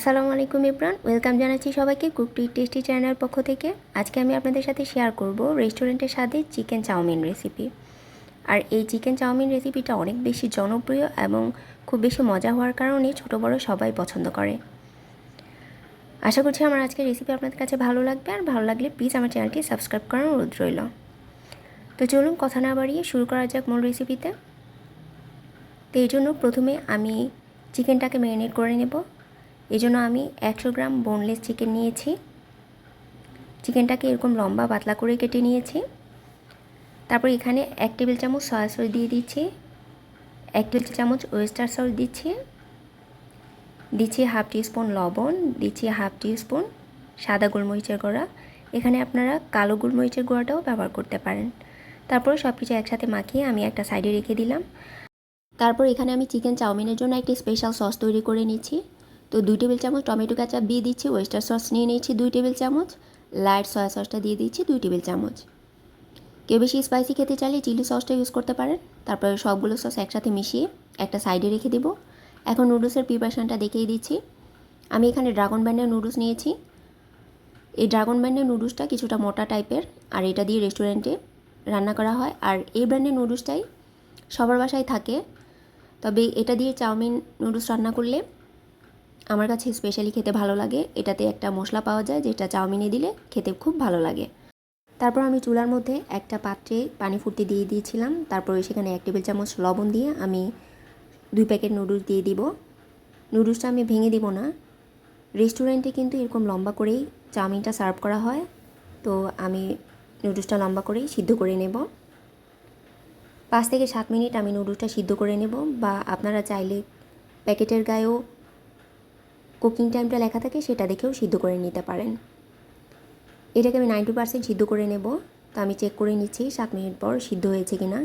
আসসালামু আলাইকুম ইব্রান ওয়েলকাম জানাচ্ছি সবাইকে কুক টু টেস্টি চ্যানেল পক্ষ থেকে। আজকে আমি আপনাদের সাথে শেয়ার করব রেস্টুরেন্টের স্বাদে চিকেন চাউমিন রেসিপি আর এই চিকেন চাউমিন রেসিপিটা অনেক বেশি জনপ্রিয় এবং খুব বেশি মজা হওয়ার কারণে ছোট বড় সবাই পছন্দ করে। আশা করছি আমার আজকের রেসিপি আপনাদের কাছে ভালো লাগবে। আর ভালো লাগলে প্লিজ আমার চ্যানেলটি সাবস্ক্রাইব করার অনুরোধ রইল। তো চলুন কথা না বাড়িয়ে শুরু করা যাক মূল রেসিপিতে তো এই জন্য প্রথমে আমি চিকেনটাকে ম্যারিনেট করে নেব। এই জন্য আমি একশো গ্রাম বোনলেস চিকেন নিয়েছি। চিকেনটাকে এরকম লম্বা পাতলা করে কেটে নিয়েছি। তারপর এখানে এক টেবিল চামচ সয়া সস দিয়ে দিচ্ছি। এক টেবিল চামচ ওয়েস্টার সস দিচ্ছি। দিচ্ছি হাফ স্পুন লবণ, দিচ্ছি হাফ স্পুন সাদা গোলমরিচের গুঁড়া। এখানে আপনারা কালো গোলমরিচের গুঁড়াটাও ব্যবহার করতে পারেন। তারপর সব কিছু একসাথে মাখিয়ে আমি একটা সাইডে রেখে দিলাম। তারপর এখানে আমি চিকেন চাউমিনের জন্য একটি স্পেশাল সস তৈরি করে নিচ্ছি। তো দুই টেবিল চামচ টমেটো কাঁচা দিয়ে দিচ্ছি, ওয়েস্টার সস নিয়ে নিয়েছি দুই টেবিল চামচ, লাইট সয়া সসটা দিয়ে দিচ্ছি দুই টেবিল চামচ। কেউ বেশি স্পাইসি খেতে চাইলে চিলি সসটা ইউজ করতে পারেন, তারপরে সবগুলো সস একসাথে মিশিয়ে একটা সাইডে রেখে দেবো। এখন নুডলসের প্রিপারেশানটা দেখিয়ে দিচ্ছি। আমি এখানে ড্রাগন ব্যান্ডের নুডলস নিয়েছি। এই ড্রাগন ব্যান্ডের নুডলসটা কিছুটা মোটা টাইপের আর এটা দিয়ে রেস্টুরেন্টে রান্না করা হয়। আর এই ব্র্যান্ডের নুডলসটাই সবার বাসায় থাকে। তবে এটা দিয়ে চাউমিন নুডলস রান্না করলে আমার কাছে স্পেশালি খেতে ভালো লাগে। এটাতে একটা মশলা পাওয়া যায়, যেটা চাউমিনে দিলে খেতে খুব ভালো লাগে। তারপর আমি চুলার মধ্যে একটা পাত্রে পানি ফুটতে দিয়ে দিয়েছিলাম। তারপরে সেখানে এক টেবিল চামচ লবণ দিয়ে আমি দুই প্যাকেট নুডলস দিয়ে দিব। নুডলসটা আমি ভেঙে দিব না। রেস্টুরেন্টে কিন্তু এরকম লম্বা করেই চাউমিনটা সার্ভ করা হয়। তো আমি নুডলসটা লম্বা করেই সিদ্ধ করে নেব। পাঁচ থেকে সাত মিনিট আমি নুডলসটা সিদ্ধ করে নেব বা আপনারা চাইলে প্যাকেটের গায়েও কুকিং টাইমটা লেখা থাকে সেটা দেখেও সিদ্ধ করে নিতে পারেন। এটাকে আমি নাইনটি পার্সেন্ট সিদ্ধ করে নেব। তো আমি চেক করে নিচ্ছি সাত মিনিট পর সিদ্ধ হয়েছে কি না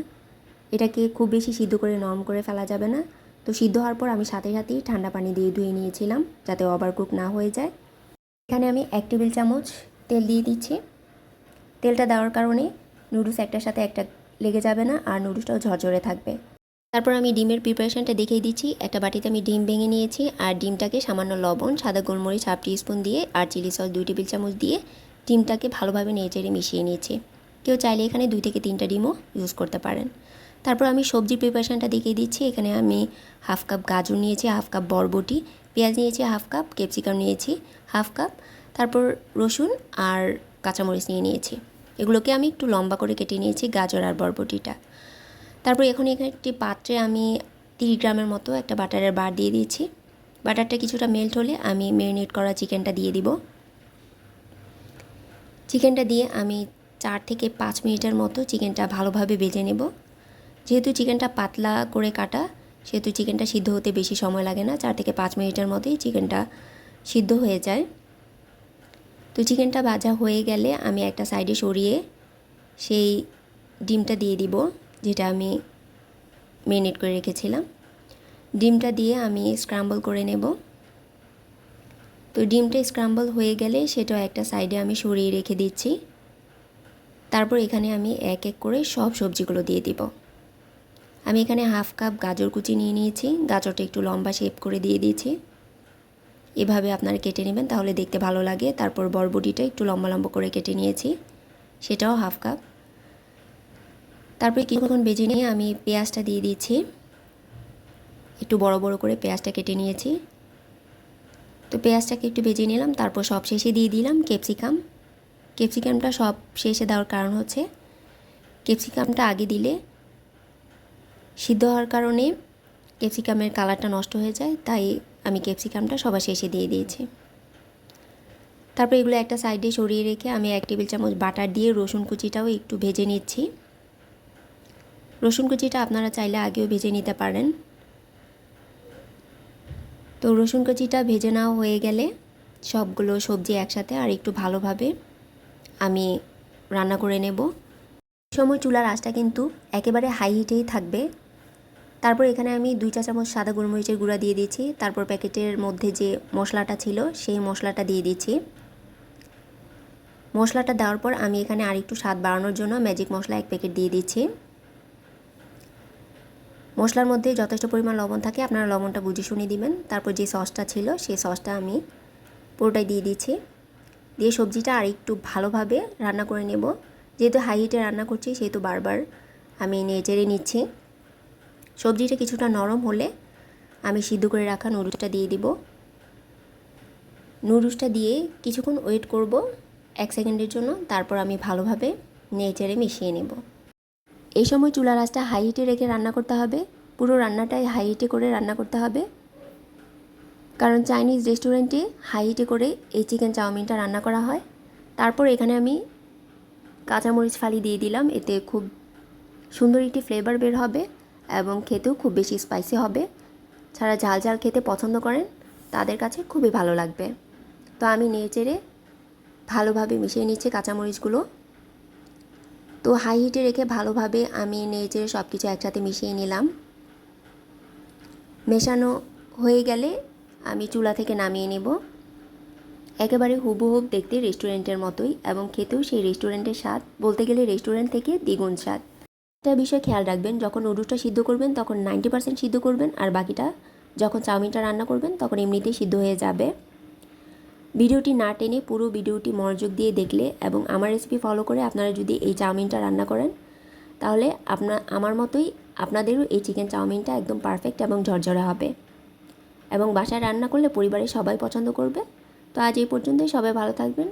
এটাকে খুব বেশি সিদ্ধ করে নরম করে ফেলা যাবে না। তো সিদ্ধ হওয়ার পর আমি সাথে সাথেই ঠান্ডা পানি দিয়ে ধুয়ে নিয়েছিলাম যাতে ওভার কুক না হয়ে যায়। এখানে আমি এক টেবিল চামচ তেল দিয়ে দিচ্ছি। তেলটা দেওয়ার কারণে নুডলস একটার সাথে একটা লেগে যাবে না আর নুডলসটাও ঝরঝরে থাকবে। তারপর আমি ডিমের প্রিপারেশনটা দেখিয়ে দিচ্ছি। একটা বাটিতে আমি ডিম ভেঙে নিয়েছি আর ডিমটাকে সামান্য লবণ, সাদা গোলমরিচ হাফ স্পুন দিয়ে আর চিলি সস দুই টেবিল চামচ দিয়ে ডিমটাকে ভালোভাবে নেড়ে মিশিয়ে নিয়েছি। কেউ চাইলে এখানে দুই থেকে তিনটা ডিমও ইউজ করতে পারেন। তারপর আমি সবজির প্রিপারেশনটা দেখিয়ে দিচ্ছি। এখানে আমি হাফ কাপ গাজর নিয়েছি হাফ কাপ বরবটি, পেঁয়াজ নিয়েছি হাফ কাপ ক্যাপসিকাম নিয়েছি হাফ কাপ তারপর রসুন আর কাঁচামরিচ নিয়ে নিয়েছি। এগুলোকে আমি একটু লম্বা করে কেটে নিয়েছি গাজর আর বরবটিটা। তারপর এখন এখানে একটি পাত্রে আমি তিরিশ গ্রামের মতো একটা বাটারের বার দিয়ে দিয়েছি। বাটারটা কিছুটা মেল্ট হলে আমি ম্যারিনেট করা চিকেনটা দিয়ে দিব। চিকেনটা দিয়ে আমি চার থেকে পাঁচ মিনিটের মতো চিকেনটা ভালোভাবে বেজে নেব। যেহেতু চিকেনটা পাতলা করে কাটা, সেহেতু চিকেনটা সিদ্ধ হতে বেশি সময় লাগে না, চার থেকে পাঁচ মিনিটের মধ্যেই চিকেনটা সিদ্ধ হয়ে যায়। তো চিকেনটা ভাজা হয়ে গেলে আমি একটা সাইডে সরিয়ে সেই ডিমটা দিয়ে দিব। যেটা আমি মেরিনেট করে রেখেছিলাম। ডিমটা দিয়ে আমি স্ক্রাম্বল করে নেব। তো ডিমটা স্ক্রাম্বল হয়ে গেলে সেটা একটা সাইডে আমি সরিয়ে রেখে দিচ্ছি। তারপর এখানে আমি এক এক করে সব সবজিগুলো দিয়ে দিব। আমি এখানে হাফ কাপ গাজর কুচি নিয়ে নিয়েছি। গাজরটা একটু লম্বা শেপ করে দিয়ে দিয়েছি। এভাবে আপনারা কেটে নেবেন, তাহলে দেখতে ভালো লাগে। তারপর বরবটিটা একটু লম্বা লম্বা করে কেটে নিয়েছি। সেটাও হাফ কাপ। তারপরে কিছুক্ষণ বেজে নিয়ে আমি পেঁয়াজটা দিয়ে দিয়েছি। একটু বড় বড় করে পেঁয়াজটা কেটে নিয়েছি। তো পেঁয়াজটাকে একটু বেজে নিলাম, তারপর সব শেষে দিয়ে দিলাম ক্যাপসিকাম। ক্যাপসিকামটা সব শেষে দেওয়ার কারণ হচ্ছে, ক্যাপসিকামটা আগে দিলে সিদ্ধ হওয়ার কারণে ক্যাপসিকামের কালারটা নষ্ট হয়ে যায়, তাই আমি ক্যাপসিকামটা সবার শেষে দিয়ে দিয়েছি। তারপর এগুলো একটা সাইডে সরিয়ে রেখে আমি এক টেবিল চামচ বাটার দিয়ে রসুন কুচিটাও একটু ভেজে নিচ্ছি। রসুন কুচিটা আপনারা চাইলে আগেও ভেজে নিতে পারেন। তো রসুন কুচিটা ভেজে নেওয়া হয়ে গেলে সবগুলো সবজি একসাথে আর একটু ভালোভাবে আমি রান্না করে নেব। সময় চুলার আঁচটা কিন্তু একেবারে হাই হিটেই থাকবে। তারপর এখানে আমি দুই চা চামচ সাদা গোলমরিচের গুঁড়া দিয়ে দিয়েছি। তারপর প্যাকেটের মধ্যে যে মশলাটা ছিল সেই মশলাটা দিয়ে দিচ্ছি মশলাটা দেওয়ার পর আমি এখানে আরেকটু স্বাদ বাড়ানোর জন্য ম্যাজিক মশলা এক প্যাকেট দিয়ে দিচ্ছি মশলার মধ্যে যথেষ্ট পরিমাণ লবণ থাকে, আপনারা লবণটা বুঝে শুনে দিবেন। তারপর যে সসটা ছিল, সেই সসটা আমি পুরোটাই দিয়ে দিচ্ছি দিয়ে সবজিটা আর একটু ভালোভাবে রান্না করে নেব। যেহেতু হাই হিটে রান্না করছি, সেহেতু বারবার আমি নেড়ে নিচ্ছি। সবজিটা কিছুটা নরম হলে আমি সিদ্ধ করে রাখা নুডলসটা দিয়ে দিব। নুডলসটা দিয়ে কিছুক্ষণ ওয়েট করব এক সেকেন্ডের জন্য, তারপর আমি ভালোভাবে নেড়ে মিশিয়ে নেব। এই সময় চুলা রাসটা হাই হিটে রেখে রান্না করতে হবে। পুরো রান্নাটাই হাই হিটে করে রান্না করতে হবে। কারণ চাইনিজ রেস্টুরেন্টে হাই হিটে করে এই চিকেন চাউমিনটা রান্না করা হয়। তারপর এখানে আমি কাঁচামরিচ ফালি দিয়ে দিলাম। এতে খুব সুন্দর একটি ফ্লেভার বের হবে এবং খেতেও খুব বেশি স্পাইসি হবে। যারা ঝাল ঝাল খেতে পছন্দ করেন, তাদের কাছে খুবই ভালো লাগবে। তো আমি নেড়ে ভালোভাবে মিশিয়ে নিচ্ছি কাঁচামরিচগুলো। তো হাই হিটে রেখে ভালোভাবে আমি নেড়ে সব কিছু একসাথে মিশিয়ে নিলাম। মেশানো হয়ে গেলে আমি চুলা থেকে নামিয়ে নেব। একেবারে হুবহুব দেখতে রেস্টুরেন্টের মতোই এবং খেতেও সেই রেস্টুরেন্টের স্বাদ, বলতে গেলে রেস্টুরেন্ট থেকে দ্বিগুণ স্বাদ। একটা বিষয় খেয়াল রাখবেন, যখন নুডলসটা সিদ্ধ করবেন তখন নাইনটি পার্সেন্ট সিদ্ধ করবেন আর বাকিটা যখন চাউমিনটা রান্না করবেন তখন এমনিতেই সিদ্ধ হয়ে যাবে। ভিডিওটি না টেনে পুরো ভিডিওটি মনোযোগ দিয়ে দেখলে এবং আমার রেসিপি ফলো করে আপনারা যদি এই চাউমিনটা রান্না করেন, তাহলে আপনা, আমার মতোই আপনাদেরও এই চিকেন চাউমিনটা একদম পারফেক্ট এবং ঝরঝরে হবে। এবং বাসায় রান্না করলে পরিবারের সবাই পছন্দ করবে। তো আজ এই পর্যন্তই, সবাই ভালো থাকবেন।